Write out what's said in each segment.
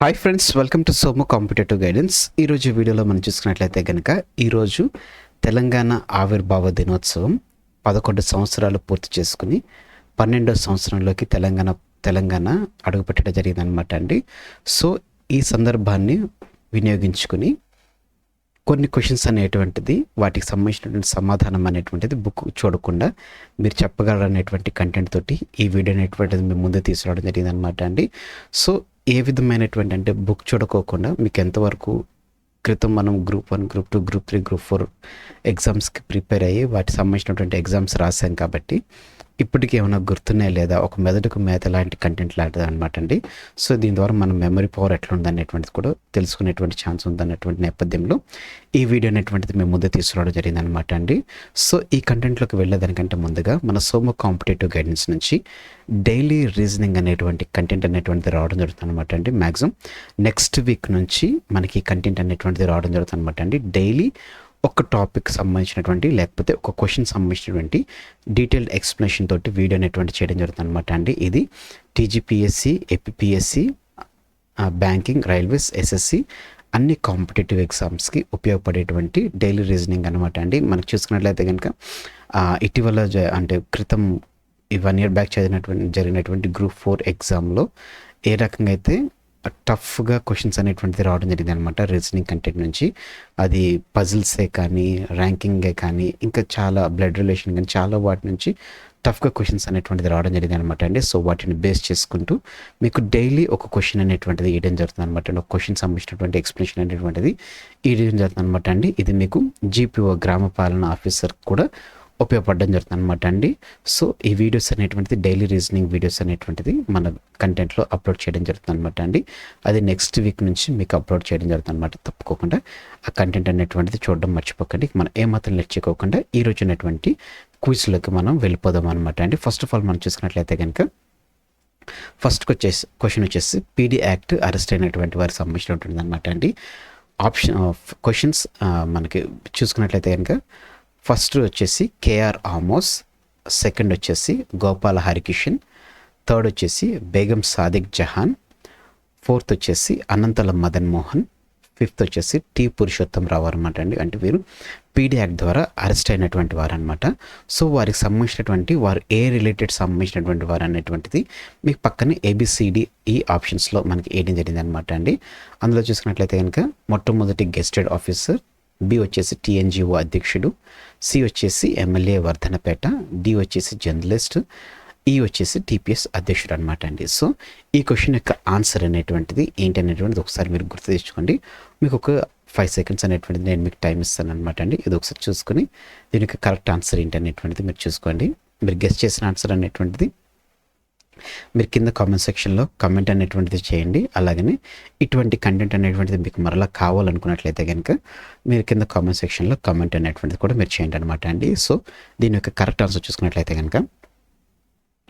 Hi friends welcome to Somu competitive guidance ఈరోజు వీడియోలో మనం చూసుకున్నట్లయితే కనుక ఈరోజు తెలంగాణ ఆవిర్భావ దినోత్సవం పదకొండు సంవత్సరాలు పూర్తి చేసుకుని పన్నెండో సంవత్సరంలోకి తెలంగాణ తెలంగాణ అడుగుపెట్టడం జరిగిందనమాట అండి. సో ఈ సందర్భాన్ని వినియోగించుకుని కొన్ని క్వశ్చన్స్ అనేటువంటిది వాటికి సంబంధించినటువంటి సమాధానం అనేటువంటిది బుక్ చూడకుండా మీరు చెప్పగలరు అనేటువంటి కంటెంట్ తోటి ఈ వీడియో అనేటువంటిది మీ ముందు తీసుకురావడం జరిగింది అనమాట అండి. సో ఏ విధమైనటువంటి అంటే బుక్ చూడకోకుండా మీకు ఎంతవరకు క్రితం మనం group one group two group three group four ఎగ్జామ్స్కి ప్రిపేర్ అయ్యి వాటికి సంబంధించినటువంటి ఎగ్జామ్స్ రాసాం కాబట్టి ఇప్పటికీ ఏమైనా గుర్తున్నాయి లేదా? ఒక మెదడుకు మేత లాంటి కంటెంట్ లాంటిది అనమాట అండి. సో దీని ద్వారా మన మెమరీ పవర్ ఎట్లా ఉందనేటువంటిది కూడా తెలుసుకునేటువంటి ఛాన్స్ ఉందన్నటువంటి నేపథ్యంలో ఈ వీడియో అనేటువంటిది మేము ముందు తీసుకురావడం జరిగింది అనమాట అండి. సో ఈ కంటెంట్లోకి వెళ్ళేదానికంటే ముందుగా మన సోమో కాంపిటేటివ్ గైడెన్స్ నుంచి డైలీ రీజనింగ్ అనేటువంటి కంటెంట్ అనేటువంటిది రావడం జరుగుతుంది అనమాట అండి మ్యాక్సిమం నెక్స్ట్ వీక్ నుంచి మనకి కంటెంట్ అనేటువంటిది రావడం జరుగుతుంది అనమాట అండి. డైలీ ఒక టాపిక్ సంబంధించినటువంటి లేకపోతే ఒక క్వశ్చన్ సంబంధించినటువంటి డీటెయిల్డ్ ఎక్స్ప్లెనేషన్ తోటి వీడియో అనేటువంటి చేయడం జరుగుతుంది అనమాట అండి. ఇది TGPSC APSC banking railways SSC అన్ని కాంపిటేటివ్ ఎగ్జామ్స్కి ఉపయోగపడేటువంటి డైలీ రీజనింగ్ అనమాట అండి. మనకు చూసుకున్నట్లయితే కనుక ఇటీవల అంటే క్రితం ఈ వన్ ఇయర్ బ్యాక్ చదివినటువంటి జరిగినటువంటి గ్రూప్ ఫోర్ ఎగ్జామ్లో ఏ రకంగా అయితే టఫ్గా క్వశ్చన్స్ అనేటువంటిది రావడం జరిగింది అనమాట రీజనింగ్ కంటెంట్ నుంచి. అది పజిల్సే కానీ ర్యాంకింగే కానీ ఇంకా చాలా బ్లడ్ రిలేషన్ కానీ చాలా వాటి నుంచి టఫ్గా క్వశ్చన్స్ అనేటువంటిది రావడం జరిగింది అనమాట అండి. సో వాటిని బేస్ చేసుకుంటూ మీకు డైలీ ఒక క్వశ్చన్ అనేటువంటిది ఇవ్వడం జరుగుతుంది అనమాట అండి. ఒక క్వశ్చన్ సంబంధించినటువంటి ఎక్స్ప్లెనేషన్ అనేటువంటిది ఇవ్వడం జరుగుతుంది అనమాట అండి. ఇది మీకు జీపీఓ గ్రామ పాలన ఆఫీసర్ కూడా ఉపయోగపడడం జరుగుతుంది అనమాట అండి. సో ఈ వీడియోస్ అనేటువంటిది డైలీ రీజనింగ్ వీడియోస్ అనేటువంటిది మన కంటెంట్లో అప్లోడ్ చేయడం జరుగుతుంది అనమాట అండి. అది నెక్స్ట్ వీక్ నుంచి మీకు అప్లోడ్ చేయడం జరుగుతుంది అనమాట తప్పుకోకుండా ఆ కంటెంట్ అనేటువంటిది చూడడం మర్చిపోకండి. మనం ఏమాత్రం లెట్ చేయకోకుండా ఈ రోజు ఉన్నటువంటి క్విజ్లోకి మనం వెళ్ళిపోదాం అనమాట అండి. ఫస్ట్ ఆఫ్ ఆల్ మనం చూసుకున్నట్లయితే కనుక ఫస్ట్ వచ్చేసి క్వశ్చన్ వచ్చేసి పీడీ యాక్ట్ అరెస్ట్ అయినటువంటి వారికి సంబంధించిన ఉంటుంది అనమాట అండి ఆప్షన్ క్వశ్చన్స్ మనకి చూసుకున్నట్లయితే కనుక ఫస్ట్ వచ్చేసి కేఆర్ ఆమోస్ సెకండ్ వచ్చేసి గోపాల హరికిషన్ థర్డ్ వచ్చేసి బేగం సాదిక్ జహాన్ ఫోర్త్ వచ్చేసి అనంతల మదన్ మోహన్ ఫిఫ్త్ వచ్చేసి టి పురుషోత్తం రావు అనమాట అండి. అంటే వీరు పీడీ యాక్ట్ ద్వారా అరెస్ట్ అయినటువంటి వారు అనమాట సో వారికి సంబంధించినటువంటి వారు ఏ రిలేటెడ్ సంబంధించినటువంటి వారు అనేటువంటిది మీకు పక్కనే ఏబిసిడి ఈ ఆప్షన్స్లో మనకి వేయడం జరిగింది అనమాట అండి. అందులో చూసుకున్నట్లయితే కనుక మొట్టమొదటి గెస్టెడ్ ఆఫీసర్ బి వచ్చేసి టీఎన్జిఓ అధ్యక్షుడు సి వచ్చేసి ఎమ్మెల్యే వర్ధనపేట డి వచ్చేసి జర్నలిస్ట్ ఈ వచ్చేసి టీపీఎస్ అధ్యక్షుడు అనమాట అండి. సో ఈ క్వశ్చన్ యొక్క ఆన్సర్ అనేటువంటిది ఏంటి అనేటువంటిది ఒకసారి మీరు గుర్తు తెచ్చుకోండి. మీకు ఒక ఫైవ్ సెకండ్స్ అనేటువంటిది నేను మీకు టైం ఇస్తాను అనమాట అండి. ఇది ఒకసారి చూసుకొని దీని యొక్క కరెక్ట్ ఆన్సర్ ఏంటి అనేటువంటిది మీరు చూసుకోండి. మీరు గెస్ట్ చేసిన ఆన్సర్ అనేటువంటిది మీరు కింద కామెంట్ సెక్షన్లో కామెంట్ అనేటువంటిది చేయండి. అలాగనే ఇటువంటి కంటెంట్ అనేటువంటిది మీకు మరలా కావాలనుకున్నట్లయితే కనుక మీరు కింద కామెంట్ సెక్షన్లో కామెంట్ అనేటువంటిది కూడా మీరు చేయండి అనమాట అండి. సో దీని యొక్క కరెక్ట్ ఆన్సర్ చూసుకున్నట్లయితే కనుక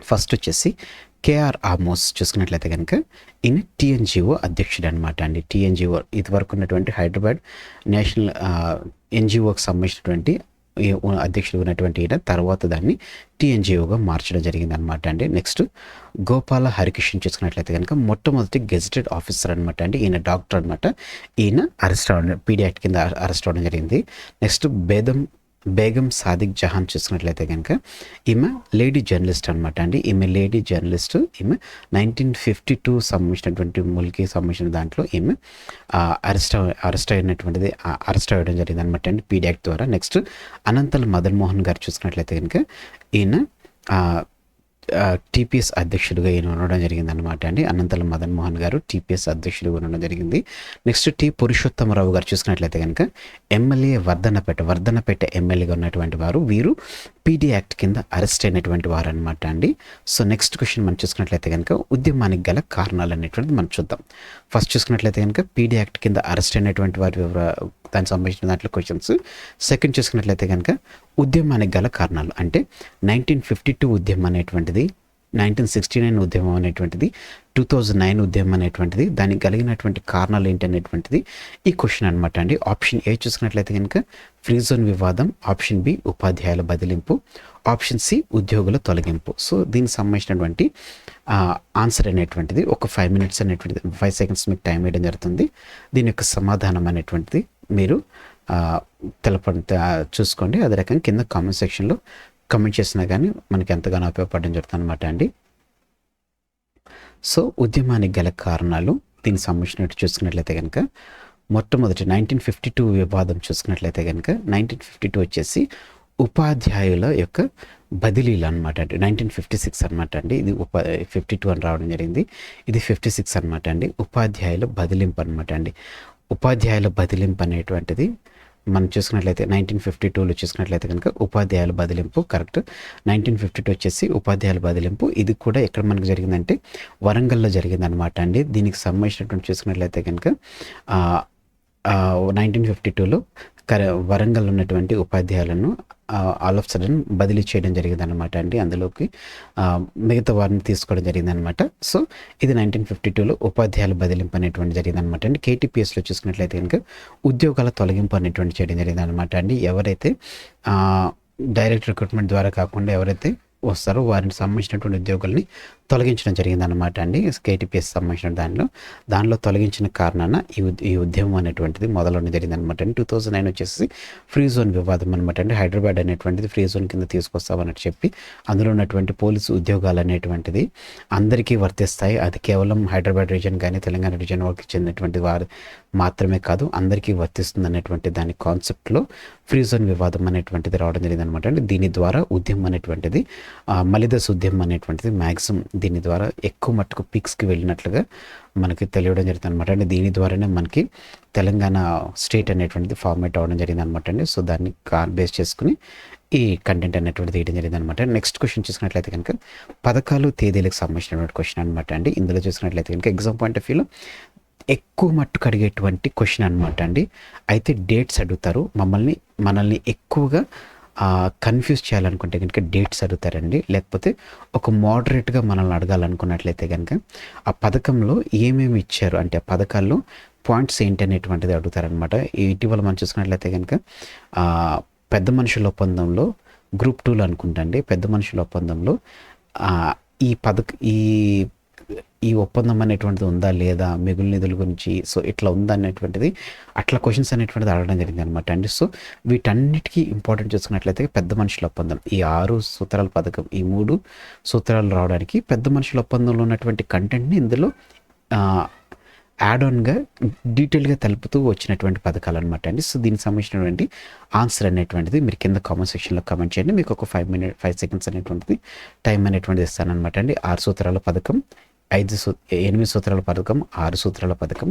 ఫస్ట్ వచ్చేసి కేఆర్ ఆమోస్ చూసుకున్నట్లయితే కనుక ఈయన టీఎన్జిఓ అధ్యక్షుడు అనమాట అండి. టీఎన్జిఓ ఇదివరకు ఉన్నటువంటి హైదరాబాద్ నేషనల్ ఎన్జిఓకి సంబంధించినటువంటి అధ్యక్షుడు ఉన్నటువంటి ఈయన తర్వాత దాన్ని టీఎన్జిఓగా మార్చడం జరిగింది అనమాట అండి. నెక్స్ట్ గోపాల హరికృష్ణ చూసుకున్నట్లయితే కనుక మొట్టమొదటి గెజిటెడ్ ఆఫీసర్ అనమాట అండి. ఈయన డాక్టర్ అనమాట ఈయన అరెస్ట్ అవ్వడం పీడీ యాక్ట్ కింద అరెస్ట్ అవ్వడం జరిగింది. నెక్స్ట్ బేదం బేగం సాదిక్ జహాన్ చూసుకున్నట్లయితే కనుక ఈమె లేడీ జర్నలిస్ట్ అనమాట అండి. ఈమె లేడీ జర్నలిస్ట్ ఈమె నైన్టీన్ ఫిఫ్టీ టూ సంబంధించినటువంటి ముల్కి సంబంధించిన దాంట్లో ఈమె అరెస్ట్ అరెస్ట్ అయినటువంటిది అరెస్ట్ అవ్వడం జరిగింది అనమాట అండి పీడియాక్ట్ ద్వారా. నెక్స్ట్ అనంతల మదన్ మోహన్ గారు చూసుకున్నట్లయితే కనుక ఈయన టీపీఎస్ అధ్యక్షుడిగా ఈయన ఉండడం జరిగింది అనమాట అండి. అనంతల మదన్ మోహన్ గారు టీపీఎస్ అధ్యక్షుడిగా ఉండడం జరిగింది. నెక్స్ట్ టి పురుషోత్తమరావు గారు చూసుకున్నట్లయితే కనుక ఎమ్మెల్యే వర్ధనపేట వర్ధనపేట ఎమ్మెల్యేగా ఉన్నటువంటి వారు వీరు పీడీ యాక్ట్ కింద అరెస్ట్ అయినటువంటి వారు అనమాట అండి. సో నెక్స్ట్ క్వశ్చన్ మనం చూసుకున్నట్లయితే కనుక ఉద్యమానికి గల కారణాలు అనేటువంటిది మనం చూద్దాం. ఫస్ట్ చూసుకున్నట్లయితే కనుక పీడీ యాక్ట్ కింద అరెస్ట్ అయినటువంటి వారి దానికి సంబంధించిన దాంట్లో క్వశ్చన్స్. సెకండ్ చూసుకున్నట్లయితే కనుక ఉద్యమానికి గల కారణాలు అంటే నైన్టీన్ ఫిఫ్టీ టూ ఉద్యమం అనేటువంటిది నైన్టీన్ సిక్స్టీ నైన్ ఉద్యమం అనేటువంటిది టూ థౌజండ్ నైన్ ఉద్యమం అనేటువంటిది దానికి కలిగినటువంటి కారణాలు ఏంటి అనేటువంటిది ఈ క్వశ్చన్ అనమాట అండి. ఆప్షన్ ఏ చూసుకున్నట్లయితే కనుక ఫ్రీ జోన్ వివాదం ఆప్షన్ బి ఉపాధ్యాయుల బదిలింపు ఆప్షన్ సి ఉద్యోగుల తొలగింపు. సో దీనికి సంబంధించినటువంటి ఆన్సర్ అనేటువంటిది ఒక ఫైవ్ మినిట్స్ అనేటువంటిది ఫైవ్ సెకండ్స్ మీకు టైం వేయడం జరుగుతుంది. దీని యొక్క సమాధానం అనేటువంటిది మీరు తెలప చూసుకోండి. అదే రకంగా కింద కామెంట్ సెక్షన్లో కమెంట్ చేసినా కానీ మనకి ఎంతగానో ఉపయోగపడడం జరుగుతుంది అనమాట అండి. సో ఉద్యమానికి గల కారణాలు దీనికి సంబంధించినట్టు చూసుకున్నట్లయితే కనుక మొట్టమొదటి నైన్టీన్ ఫిఫ్టీ టూ వివాదం చూసుకున్నట్లయితే కనుక నైన్టీన్ ఫిఫ్టీ టూ వచ్చేసి ఉపాధ్యాయుల యొక్క బదిలీలు అనమాట అండి. నైన్టీన్ ఫిఫ్టీ సిక్స్ అనమాట అండి. ఇది ఉపా ఫిఫ్టీ టూ అని రావడం జరిగింది. ఇది ఫిఫ్టీ సిక్స్ అనమాట అండి. ఉపాధ్యాయుల బదిలింపు అనమాట అండి. ఉపాధ్యాయుల బదిలింపు అనేటువంటిది మనం చూసుకున్నట్లయితే నైన్టీన్ ఫిఫ్టీ టూలో చూసుకున్నట్లయితే కనుక ఉపాధ్యాయుల బదిలింపు కరెక్ట్. నైన్టీన్ ఫిఫ్టీ టూ వచ్చేసి ఉపాధ్యాయుల బదిలింపు. ఇది కూడా ఎక్కడ మనకు జరిగిందంటే వరంగల్లో జరిగిందనమాట అండి. దీనికి సంబంధించినటువంటి చూసుకున్నట్లయితే కనుక నైన్టీన్ ఫిఫ్టీ టూలో కర వరంగల్ ఉన్నటువంటి ఉపాధ్యాయులను ఆల్ ఆఫ్ సడన్ బదిలీ చేయడం జరిగిందనమాట అండి. అందులోకి మిగతా వారిని తీసుకోవడం జరిగిందనమాట సో ఇది నైన్టీన్ ఫిఫ్టీ టూలో ఉపాధ్యాయుల బదిలింపు అనేటువంటి జరిగిందనమాట అండి. కేటీపీఎస్లో చూసుకున్నట్లయితే కనుక ఉద్యోగాల తొలగింపు అనేటువంటి చేయడం జరిగిందనమాట అండి. ఎవరైతే డైరెక్ట్ రిక్రూట్మెంట్ ద్వారా కాకుండా ఎవరైతే వస్తారో. వారిని సంబంధించినటువంటి ఉద్యోగుల్ని తొలగించడం జరిగిందనమాట అండి. కేటీపీఎస్ సంబంధించిన దానిలో. దానిలో తొలగించిన కారణాన ఈ ఈ ఉద్యమం అనేటువంటిది మొదలవడం జరిగింది అనమాట అండి. టూ థౌజండ్ నైన్ వచ్చేసి ఫ్రీ జోన్ వివాదం అనమాట అండి. హైదరాబాద్ అనేటువంటిది ఫ్రీ జోన్ కింద తీసుకొస్తామని చెప్పి అందులో ఉన్నటువంటి పోలీసు ఉద్యోగాలు అనేటువంటిది అందరికీ వర్తిస్తాయి. అది కేవలం హైదరాబాద్ రీజన్ కానీ తెలంగాణ రీజన్ వాళ్ళకి చెందినటువంటి వారు మాత్రమే కాదు అందరికీ వర్తిస్తుంది అనేటువంటి దాని కాన్సెప్ట్లో ఫ్రీ జోన్ వివాదం అనేటువంటిది రావడం జరిగింది అనమాట అండి. దీని ద్వారా ఉద్యమం అనేటువంటిది మలిదశ ఉద్యమం అనేటువంటిది మ్యాక్సిమం దీని ద్వారా ఎక్కువ మట్టుకు పిక్స్కి వెళ్ళినట్లుగా మనకి తెలియడం జరుగుతుంది అనమాట అండి దీని ద్వారానే మనకి తెలంగాణ స్టేట్ అనేటువంటిది ఫార్మేట్ అవ్వడం జరిగింది అనమాట అండి. సో దాన్ని కార్ బేస్ చేసుకుని ఈ కంటెంట్ అనేటువంటిది తీయడం జరిగింది అనమాట నెక్స్ట్ క్వశ్చన్ చూసుకున్నట్లయితే కనుక పథకాలు తేదీలకు సంబంధించినటువంటి క్వశ్చన్ అనమాట అండి. ఇందులో చూసుకున్నట్లయితే కనుక ఎగ్జామ్ పాయింట్ ఆఫ్ వ్యూలో ఎక్కువ మట్టుకు అడిగేటువంటి క్వశ్చన్ అనమాట అండి. అయితే డేట్స్ అడుగుతారు. మమ్మల్ని మనల్ని ఎక్కువగా కన్ఫ్యూజ్ చేయాలనుకుంటే కనుక డేట్స్ అడుగుతారండి. లేకపోతే ఒక మోడరేట్గా మనల్ని అడగాలనుకున్నట్లయితే కనుక ఆ పథకంలో ఏమేమి ఇచ్చారు? అంటే ఆ పథకాల్లో పాయింట్స్ ఏంటి అనేటువంటిది అడుగుతారనమాట ఇటీవల మనం చూసుకున్నట్లయితే కనుక పెద్ద మనుషుల ఒప్పందంలో గ్రూప్ టూలు అనుకుంటండి పెద్ద మనుషుల ఒప్పందంలో ఈ పథక ఈ ఈ ఒప్పందం అనేటువంటిది ఉందా లేదా మిగులు నిధుల గురించి సో ఇట్లా ఉందా అనేటువంటిది అట్లా క్వశ్చన్స్ అనేటువంటిది అడగడం జరిగింది అనమాట అండి సో వీటన్నిటికీ ఇంపార్టెంట్ చూసుకున్నట్లయితే పెద్ద మనుషుల ఒప్పందం. ఈ ఆరు సూత్రాల పథకం ఈ మూడు సూత్రాలు రావడానికి పెద్ద మనుషుల ఒప్పందంలో ఉన్నటువంటి కంటెంట్ని ఇందులో యాడ్ ఆన్గా డీటెయిల్గా తెలుపుతూ వచ్చినటువంటి పథకాలు అనమాట అండి సో దీనికి సంబంధించినటువంటి ఆన్సర్ అనేటువంటిది మీరు కింద కామెంట్ సెక్షన్లో కామెంట్ చేయండి. మీకు ఒక ఫైవ్ మినిట్ ఫైవ్ సెకండ్స్ అనేటువంటిది టైం అనేటువంటిది ఇస్తానమాట అండి ఆరు సూత్రాల పథకం ఐదు సూ ఎనిమిది సూత్రాల పథకం ఆరు సూత్రాల పథకం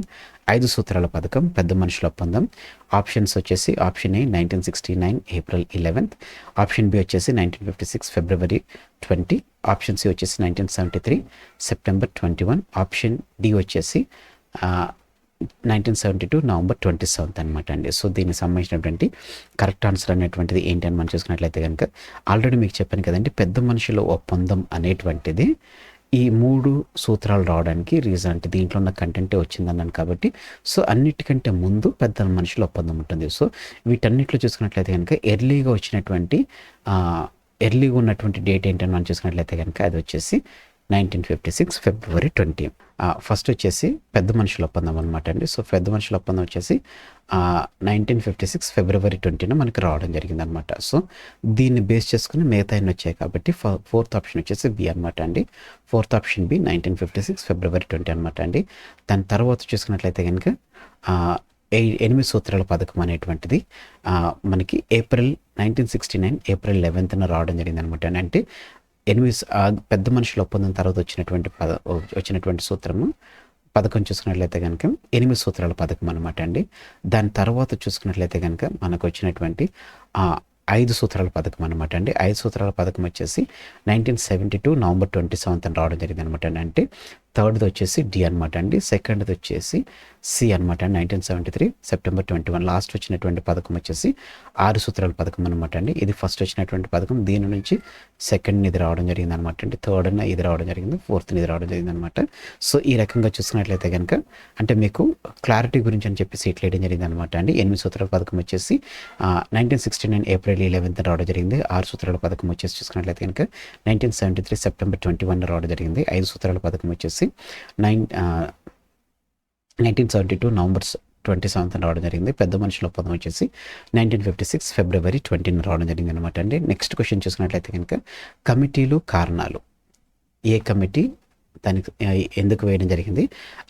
ఐదు సూత్రాల పథకం పెద్ద మనుషుల ఒప్పందం. ఆప్షన్స్ వచ్చేసి option A nineteen sixty nine April eleventh option B వచ్చేసి nineteen fifty six February twenty. Option C వచ్చేసి nineteen seventy three September twenty one. Option D వచ్చేసి nineteen seventy two November twenty seventh అనమాట అండి. So దీనికి సంబంధించినటువంటి correct answer అనేటువంటిది ఏంటి అని మనం చూసుకున్నట్లయితే కనుక ఆల్రెడీ మీకు చెప్పాను కదండి పెద్ద మనుషుల ఒప్పందం అనేటువంటిది ఈ మూడు సూత్రాలు రావడానికి రీజన్ అంటే దీంట్లో ఉన్న కంటెంటే వచ్చిందన్నాను కాబట్టి సో అన్నిటికంటే ముందు పెద్ద మనుషుల ఒప్పందం ఉంటుంది. సో వీటన్నిటిలో చూసుకున్నట్లయితే కనుక ఎర్లీగా వచ్చినటువంటి ఎర్లీగా ఉన్నటువంటి డేట్ ఏంటని మనం చూసుకున్నట్లయితే కనుక అది వచ్చేసి nineteen fifty six February twenty. First వచ్చేసి పెద్ద మనుషుల ఒప్పందం అనమాట అండి. సో పెద్ద మనుషుల ఒప్పందం వచ్చేసి నైన్టీన్ ఫిఫ్టీ సిక్స్ ఫిబ్రవరి ట్వంటీన మనకి రావడం జరిగింది అనమాట సో దీన్ని బేస్ చేసుకుని మిగతా ఎన్ని వచ్చాయి కాబట్టి ఫోర్త్ ఆప్షన్ వచ్చేసి బి అనమాట అండి. Fourth option B nineteen fifty six February twenty అనమాట అండి. దాని తర్వాత చూసుకున్నట్లయితే కనుక ఎనిమిది సూత్రాల పథకం అనేటువంటిది మనకి April nineteen sixty nine April లెవెన్త్న రావడం జరిగింది అనమాట అంటే ఎనిమిది పెద్ద మనుషుల ఒప్పందం తర్వాత వచ్చినటువంటి పద వచ్చినటువంటి సూత్రము. పథకం చూసుకున్నట్లయితే కనుక ఎనిమిది సూత్రాల పథకం అనమాట అండి. దాని తర్వాత చూసుకున్నట్లయితే కనుక మనకు వచ్చినటువంటి ఐదు సూత్రాల పథకం అనమాట అండి. ఐదు సూత్రాల పథకం వచ్చేసి nineteen seventy two November twenty seventh రావడం జరిగింది అనమాట అండి. అంటే థర్డ్ది వచ్చేసి డి అనమాట అండి. సెకండ్ది వచ్చేసి సి అనమాట nineteen seventy three September twenty one last వచ్చినటువంటి పథకం వచ్చేసి ఆరు సూత్రాల పథకం అనమాట అండి. ఇది ఫస్ట్ వచ్చినటువంటి పథకం. దీని నుంచి సెకండ్ ఇది రావడం జరిగింది అనమాట అండి థర్డ్ ఇది రావడం జరిగింది. ఫోర్త్ ఇది రావడం జరిగింది అనమాట సో ఈ రకంగా చూసుకున్నట్లయితే కనుక అంటే మీకు క్లారిటీ గురించి అని చెప్పేసి ఇట్లా వేయడం జరిగింది అనమాట అండి. ఎనిమిది సూత్రాల పథకం వచ్చేసి nineteen sixty nine April eleventh రావడం జరిగింది. ఆరు సూత్రాల పథకం వచ్చేసి చూసుకున్నట్లయితే కనుక nineteen seventy three September twenty one రావడం జరిగింది. ఐదు సూత్రాల పథకం వచ్చేసి nine nineteen seventy two November twenty seventh రావడం జరిగింది. పెద్ద మనుషుల ఒప్పందం వచ్చేసి నైన్టీన్ ఫిఫ్టీ సిక్స్ ఫిబ్రవరి ట్వంటీన్ రావడం జరిగింది అనమాట అండి నెక్స్ట్ క్వశ్చన్ చూసుకున్నట్లయితే కనుక కమిటీలు కారణాలు. ఏ కమిటీ దానికి ఎందుకు వేయడం జరిగింది?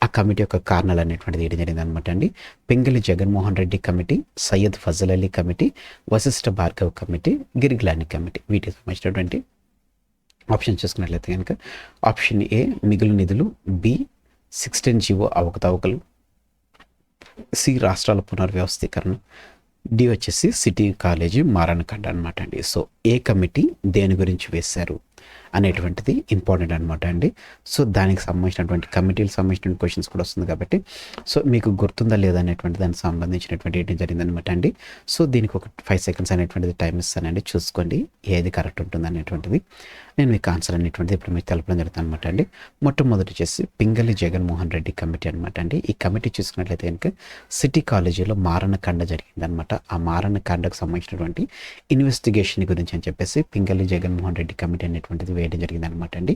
ఆ కమిటీ యొక్క కారణాలు అనేటువంటిది వేయడం జరిగింది అనమాట అండి. Pingali Jaganmohan Reddy committee Syed Fazal Ali committee Vashishtha Bhargav committee Girglani committee వీటికి సంబంధించినటువంటి ఆప్షన్ చూసుకున్నట్లయితే కనుక ఆప్షన్ ఏ మిగులు నిధులు బి సిక్స్టీన్ జీవో అవకతవకలు సి రాష్ట్రాల పునర్వ్యవస్థీకరణ డి వచ్చేసి సిటీ కాలేజీ మారణకండ అనమాట అండి. సో ఏ కమిటీ దేని గురించి వేశారు? అనేటువంటిది ఇంపార్టెంట్ అనమాట అండి. సో దానికి సంబంధించినటువంటి కమిటీలకు సంబంధించిన క్వశ్చన్స్ కూడా వస్తుంది కాబట్టి సో మీకు గుర్తుందా లేదా అనేటువంటి దానికి సంబంధించినటువంటి ఏంటి జరిగిందనమాట అండి. సో దీనికి ఒక ఫైవ్ సెకండ్స్ అనేటువంటిది టైం ఇస్తానండి. చూసుకోండి ఏది కరెక్ట్ ఉంటుంది అనేటువంటిది. నేను మీకు ఆన్సర్ అనేటువంటిది ఇప్పుడు మీకు తెలపడం జరుగుతుంది అనమాట అండి. మొట్టమొదటి వచ్చేసి పింగళి జగన్మోహన్ రెడ్డి కమిటీ అనమాట అండి. ఈ కమిటీ చూసుకున్నట్లయితే కనుక సిటీ కాలేజీలో మారణకాండ జరిగిందనమాట ఆ మారణకాండకు సంబంధించినటువంటి ఇన్వెస్టిగేషన్ గురించి అని చెప్పేసి పింగళి జగన్మోహన్ రెడ్డి కమిటీ అనేటువంటిది వేయడం జరిగింది అనమాట అండి.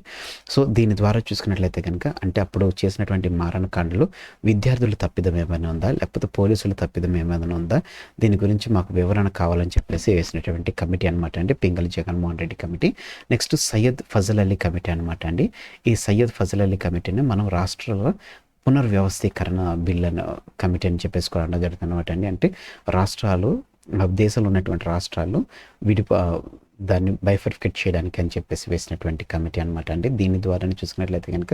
సో దీని ద్వారా చూసుకున్నట్లయితే కనుక అంటే అప్పుడు చేసినటువంటి మారణకాండలు విద్యార్థుల తప్పిదం ఏమైనా ఉందా? లేకపోతే పోలీసుల తప్పిదం ఏమైనా ఉందా? దీని గురించి మాకు వివరణ కావాలని చెప్పేసి వేసినటువంటి కమిటీ అనమాట అండి. Pingali Jaganmohan Reddy committee. Next Syed Fazal Ali committee అనమాట అండి. ఈ సయ్యద్ ఫజల్ అలీ కమిటీని మనం రాష్ట్రంలో పునర్వ్యవస్థీకరణ బిల్లు కమిటీ అని చెప్పేసి కూడా అనడం జరుగుతుంది అనమాట అండి. అంటే రాష్ట్రాలు దేశంలో ఉన్నటువంటి రాష్ట్రాలు విడిపా దాన్ని బైఫర్ఫికేట్ చేయడానికి అని చెప్పేసి వేసినటువంటి కమిటీ అనమాట అండి. దీని ద్వారా చూసుకున్నట్లయితే కనుక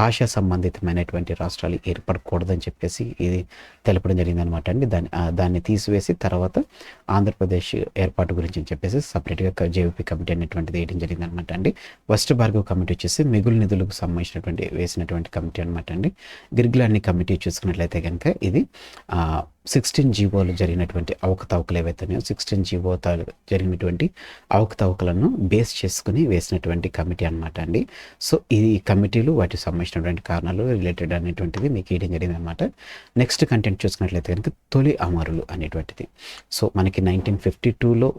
భాషా సంబంధితమైనటువంటి రాష్ట్రాలు ఏర్పడకూడదని చెప్పేసి ఇది తెలపడం జరిగింది అనమాట అండి. దాన్ని దాన్ని తీసివేసి తర్వాత ఆంధ్రప్రదేశ్ ఏర్పాటు గురించి అని చెప్పేసి సపరేట్గా జేవీపీ కమిటీ అనేటువంటిది వేయడం జరిగింది అనమాట అండి. వెస్ట్ భార్గవ్ కమిటీ వచ్చేసి మిగులు నిధులకు సంబంధించినటువంటి వేసినటువంటి కమిటీ అనమాట అండి. గిరిగిలాన్ని కమిటీ చూసుకున్నట్లయితే కనుక ఇది సిక్స్టీన్ జీవోలు జరిగినటువంటి అవకతవకలు ఏవైతే ఉన్నాయో సిక్స్టీన్ జీవో జరిగినటువంటి అవకతవకలను బేస్ చేసుకుని వేసినటువంటి కమిటీ అనమాట అండి. సో ఈ కమిటీలు వాటికి సంబంధించినటువంటి కారణాలు రిలేటెడ్ అనేటువంటిది మీకు ఇవ్వడం జరిగింది అనమాట నెక్స్ట్ కంటెంట్ చూసుకున్నట్లయితే కనుక తొలి అమరులు అనేటువంటిది. సో మనకి నైన్టీన్ ఫిఫ్టీ టూలో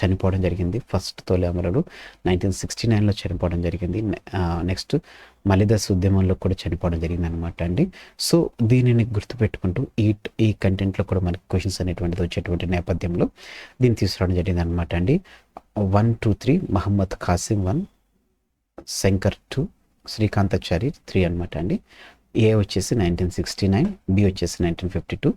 చనిపోవడం జరిగింది. ఫస్ట్ తొలి అమరుడు నైన్టీన్ సిక్స్టీ నైన్లో చనిపోవడం జరిగింది. నెక్స్ట్ మలిదస్ ఉద్యమంలో కూడా చనిపోవడం జరిగింది అనమాట అండి. సో దీనిని గుర్తుపెట్టుకుంటూ ఈ ఈ కంటెంట్లో కూడా మనకి క్వశ్చన్స్ అనేటువంటిది వచ్చేటువంటి నేపథ్యంలో దీన్ని తీసుకురావడం జరిగింది అనమాట అండి. One two three Mohammed Khasim one Shankar two Srikanthachari three అనమాట అండి. ఏ వచ్చేసి నైన్టీన్ సిక్స్టీ నైన్ బి వచ్చేసి నైన్టీన్ ఫిఫ్టీ టూ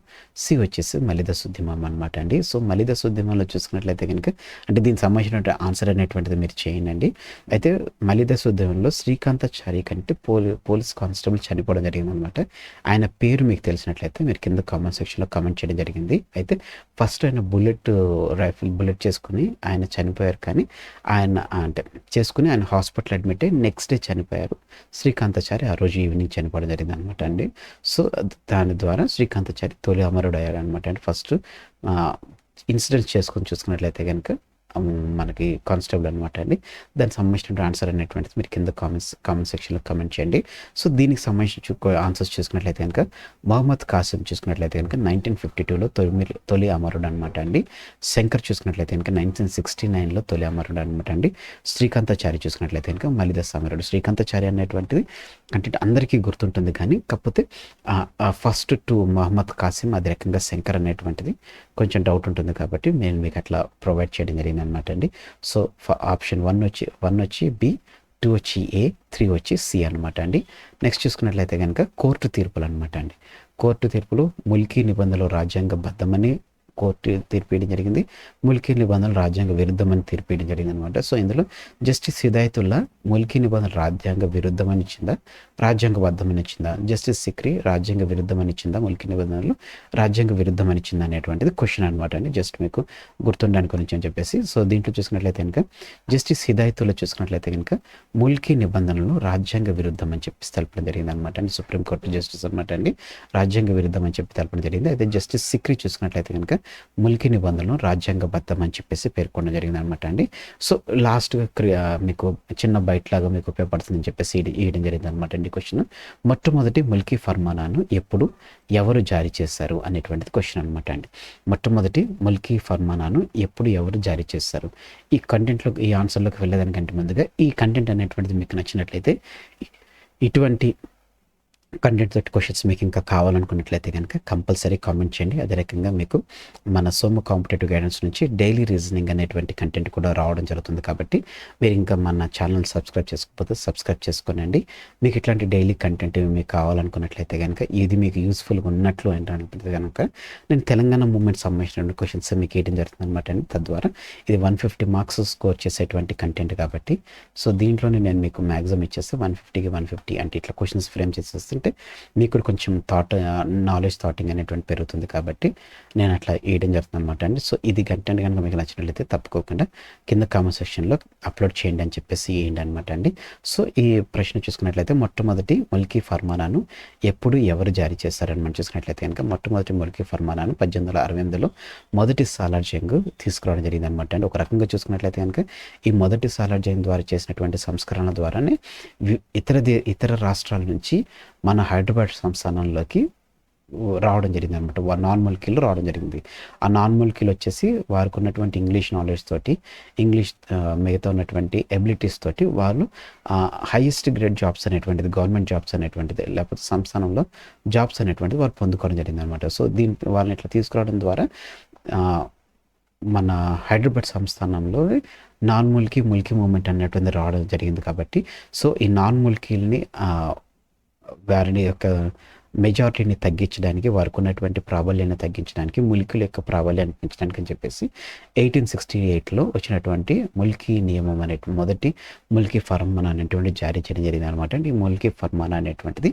సి వచ్చేసి మలిదస్ ఉద్యమం అనమాట అండి. సో మలిదస్ ఉద్యమంలో చూసుకున్నట్లయితే కనుక అంటే దీనికి సంబంధించిన ఆన్సర్ అనేటువంటిది మీరు చేయండి అయితే మలిదస్ ఉద్యమంలో శ్రీకాంతాచారి కంటే పోలీ పోలీస్ కానిస్టేబుల్ చనిపోవడం జరిగింది అనమాట ఆయన పేరు మీకు తెలిసినట్లయితే మీరు కింద కామెంట్ సెక్షన్లో కామెంట్ చేయడం జరిగింది. అయితే ఫస్ట్ ఆయన బుల్లెట్ రైఫిల్ బుల్లెట్ చేసుకుని ఆయన చనిపోయారు కానీ ఆయన అంటే చేసుకుని ఆయన హాస్పిటల్ అడ్మిట్ అయ్యి నెక్స్ట్ డే చనిపోయారు. శ్రీకాంతాచారి ఆ రోజు ఈవినింగ్ చనిపోవడం జరిగింది. అనమాట అండి. సో దాని ద్వారా శ్రీకాంతాచారి తొలి అమరుడు అయ్యాడు అనమాట అండి. ఫస్ట్ ఇన్సిడెంట్స్ చేసుకొని చూసుకున్నట్లయితే కనుక మనకి కానిస్టేబుల్ అనమాట అండి. దానికి సంబంధించిన ఆన్సర్ అనేటువంటిది మీరు కింద కామెంట్స్ కామెంట్ సెక్షన్లో కామెంట్ చేయండి. సో దీనికి సంబంధించి ఆన్సర్స్ చూసుకున్నట్లయితే కనుక మహమ్మద్ కాసిం చూసుకున్నట్లయితే కనుక నైన్టీన్ ఫిఫ్టీ టూలో తొలి తొలి అమరుడు అనమాట అండి. శంకర్ చూసుకున్నట్లయితే కనుక నైన్టీన్ సిక్స్టీ నైన్లో తొలి అమరుడు అనమాట అండి. శ్రీకాంతాచారి చూసుకున్నట్లయితే కనుక మలిదస్ అమరుడు. శ్రీకాంతాచారి అనేటువంటిది అంటే అందరికీ గుర్తుంటుంది కానీ కాకపోతే ఫస్ట్ టు మహమ్మద్ కాసిం అదే రకంగా శంకర్ అనేటువంటిది కొంచెం డౌట్ ఉంటుంది కాబట్టి నేను మీకు అట్లా ప్రొవైడ్ చేయడం జరిగింది అనమాట అండి. సో ఆప్షన్ వన్ వచ్చి వన్ వచ్చి బి టూ వచ్చి ఏ త్రీ వచ్చి సి అనమాట అండి. నెక్స్ట్ చూసుకున్నట్లయితే కనుక కోర్టు తీర్పులు అనమాట అండి. కోర్టు తీర్పులు ముల్కీ నిబంధనలు రాజ్యాంగబద్ధమని కోర్టు తీర్పు ఇవ్వడం జరిగింది. ముల్కీ నిబంధనలు రాజ్యాంగ విరుద్ధమని తీర్పు ఇవ్వడం జరిగింది అనమాట సో ఇందులో జస్టిస్ హిదాయతుల్లా ముల్కీ నిబంధనలు రాజ్యాంగ విరుద్ధమని ఇచ్చిందా? రాజ్యాంగబద్ధమని ఇచ్చిందా? జస్టిస్ సిక్రీ రాజ్యాంగ విరుద్ధమని ఇచ్చిందా? ముల్కీ నిబంధనలు రాజ్యాంగ విరుద్ధమని ఇచ్చిందా అనేటువంటిది క్వశ్చన్ అనమాట అండి. జస్ట్ మీకు గుర్తుండడానికి గురించి అని చెప్పేసి. సో దీంట్లో చూసుకున్నట్లయితే కనుక జస్టిస్ హిదాయతుల్లో చూసుకున్నట్లయితే కనుక ముల్కీ నిబంధనలు రాజ్యాంగ విరుద్ధం అని చెప్పి తెలపడం జరిగింది అనమాట అండి. సుప్రీంకోర్టు జస్టిస్ అనమాట అండి. రాజ్యాంగ విరుద్ధం అని చెప్పి తెలపడం జరిగింది. అయితే జస్టిస్ సిక్రీ చూసుకున్నట్లయితే కనుక ములికి నిబంధనలు రాజ్యాంగబద్ధం అని చెప్పేసి పేర్కొనడం జరిగింది అనమాట అండి. సో లాస్ట్గా క్రియా మీకు చిన్న బైట్ లాగా మీకు ఉపయోగపడుతుందని చెప్పేసి ఇడి- ఇవ్వడం జరిగింది అనమాట అండి క్వశ్చన్ మొట్టమొదటి ముల్కీ ఫర్మానాను ఎప్పుడు ఎవరు జారీ చేశారు అనేటువంటిది క్వశ్చన్ అనమాట అండి. మొట్టమొదటి ముల్కీ ఫర్మానాను ఎప్పుడు ఎవరు జారీ చేస్తారు? ఈ కంటెంట్లో ఈ ఆన్సర్లోకి వెళ్ళేదానికంటే ముందుగా ఈ కంటెంట్ అనేటువంటిది మీకు నచ్చినట్లయితే ఇటువంటి కంటెంట్ తోటి క్వశ్చన్స్ మీకు ఇంకా కావాలనుకున్నట్లయితే కనుక కంపల్సరీ కామెంట్ చేయండి. అదే రకంగా మీకు మన సోము కాంపిటేటివ్ గైడెన్స్ నుంచి డైలీ రీజనింగ్ అనేటువంటి కంటెంట్ కూడా రావడం జరుగుతుంది కాబట్టి మీరు ఇంకా మన ఛానల్ సబ్స్క్రైబ్ చేసుకోకపోతే సబ్స్క్రైబ్ చేసుకోనండి. మీకు ఇట్లాంటి డైలీ కంటెంట్ మీకు కావాలనుకున్నట్లయితే కనుక ఇది మీకు యూస్ఫుల్గా ఉన్నట్లు ఏంటంటే కనుక నేను తెలంగాణ మూమెంట్ సంబంధించిన క్వశ్చన్స్ మీకు వేయడం జరుగుతుంది అనమాట అండి. తద్వారా ఇది వన్ ఫిఫ్టీ మార్క్స్ స్కోర్ చేసేటువంటి కంటెంట్ కాబట్టి సో దీంట్లోనే నేను మీకు మ్యాక్సిమం ఇచ్చేస్తే వన్ ఫిఫ్టీకి వన్ ఫిఫ్టీ అంటే ఇట్లా క్వశ్చన్స్ ఫ్రేమ్ చేసేస్తే చేస్తుంటే మీకు కొంచెం థాట్ నాలెడ్జ్ థాటింగ్ అనేటువంటి పెరుగుతుంది కాబట్టి నేను అట్లా వేయడం జరుగుతుంది అనమాట అండి. సో ఇది కంటెంట్ కనుక మీకు నచ్చినట్లయితే తప్పుకోకుండా కింద కామెంట్ సెక్షన్లో అప్లోడ్ చేయండి అని చెప్పేసి వేయండి అనమాట అండి. సో ఈ ప్రశ్న చూసుకున్నట్లయితే మొట్టమొదటి మొల్కీ ఫర్మానాను ఎప్పుడు ఎవరు జారీ చేస్తారని మనం చూసుకున్నట్లయితే కనుక మొట్టమొదటి మొల్కీ ఫర్మానాను పద్దెనిమిది వందల అరవై ఎనిమిదిలో మొదటి సాలార్ జంగ్ తీసుకురావడం జరిగింది అనమాట అండి. ఒక రకంగా చూసుకున్నట్లయితే కనుక ఈ మొదటి సాలార్ జంగ్ ద్వారా చేసినటువంటి సంస్కరణల ద్వారానే ఇతర దే ఇతర రాష్ట్రాల నుంచి మన హైదరాబాద్ సంస్థానంలోకి రావడం జరిగింది అనమాట నార్మల్ కిల్ రావడం జరిగింది. ఆ నార్మల్ కిల్ వచ్చేసి వారికి ఉన్నటువంటి ఇంగ్లీష్ నాలెడ్జ్ తోటి ఇంగ్లీష్ మిగతా ఉన్నటువంటి ఎబిలిటీస్ తోటి వాళ్ళు హైయెస్ట్ గ్రేడ్ జాబ్స్ అనేటువంటిది గవర్నమెంట్ జాబ్స్ అనేటువంటిది లేకపోతే సంస్థానంలో జాబ్స్ అనేటువంటిది వారు పొందుకోవడం జరిగింది అనమాట సో దీని వాళ్ళని ఇట్లా తీసుకురావడం ద్వారా మన హైదరాబాద్ సంస్థానంలో నాన్ ముల్కీ ముల్కీ మూమెంట్ అనేటువంటి రావడం జరిగింది కాబట్టి సో ఈ నాన్ ముల్కీలని వారిని యొక్క మెజారిటీని తగ్గించడానికి వారికి ఉన్నటువంటి ప్రాబల్యాన్ని తగ్గించడానికి ములికుల యొక్క ప్రాబల్యాన్ని పెంచడానికి అని చెప్పేసి ఎయిటీన్ సిక్స్టీ ఎయిట్లో వచ్చినటువంటి ముల్కీ నియమం అనేటువంటి మొదటి ముల్కీ ఫర్మాన్ అనేటువంటి జారీ చేయడం జరిగింది అనమాట అండి. ఈ ముల్కీ ఫర్మాన్ అనేటువంటిది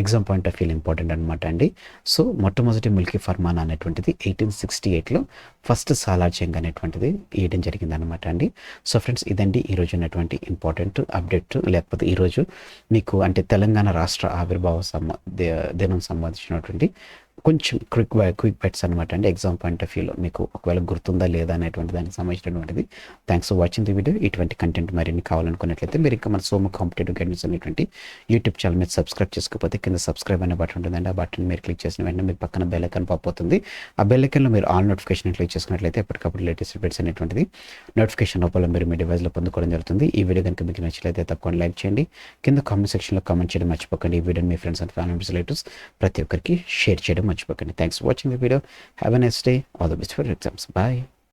exam point of view important అనమాట అండి. సో మొట్టమొదటి ముల్కీ ఫర్మాన్ అనేటువంటిది ఎయిటీన్ సిక్స్టీ ఎయిట్లో ఫస్ట్ సాలార్జంగ్ అనేటువంటిది వేయడం జరిగింది అనమాట అండి. సో ఫ్రెండ్స్ ఇదండి ఈరోజు ఉన్నటువంటి ఇంపార్టెంట్ అప్డేట్. లేకపోతే ఈరోజు మీకు అంటే తెలంగాణ రాష్ట్ర ఆవిర్భావ సమ సంబంధించినటువంటి కొంచెం క్విక్ క్విక్ బెట్స్ అనమాట అండి ఎగ్జామ్ పాయింట్ ఆఫ్ వ్యూలో మీకు ఒకవేళ గుర్తుందా లేదా అనేటువంటి దానికి సంబంధించినటువంటిది. Thanks for watching the video ఇటువంటి కంటెంట్ మరిన్ని కావాలనుకున్నట్లయితే మీరు ఇంకా మన సోమ కాంపిటేటివ్ గైడెన్స్ అనేటువంటి యూట్యూబ్ ఛానల్ మీద సబ్స్క్రైబ్ చేసుకోకపోతే కింద సబ్స్క్రైబ్ అనే బటన్ ఉంటుందండి. ఆ బటన్ మీరు క్లిక్ చేసిన వెంటనే మీ పక్కన బెల్ ఐకాన్ పాప్ అవుతుంది. ఆ బెల్ ఐకాన్లో మీరు ఆల్ నోటిఫికేషన్ క్లిక్ చేసుకున్నట్లయితే ఎప్పటికప్పుడు లేటెస్ట్ అప్డేట్స్ అనేటువంటిది నోటిఫికేషన్ లోపల మీరు మీ డివైస్లో పొందుకోవడం జరుగుతుంది. ఈ వీడియో కనుక మీకు నచ్చినట్లయితే తప్పకుండా లైక్ చేయండి. కింద కామెంట్ సెక్షన్లో కామెంట్ చేయడం మర్చిపోకండి. ఈ వీడియోని మీ ఫ్రెండ్స్ అండ్ ఫ్యామిలీ రిలేటివ్స్ ప్రతి ఒక్కరికి షేర్ చేయడం much. Okay, thanks for watching the video. Have a nice day. All the best for exams. Bye.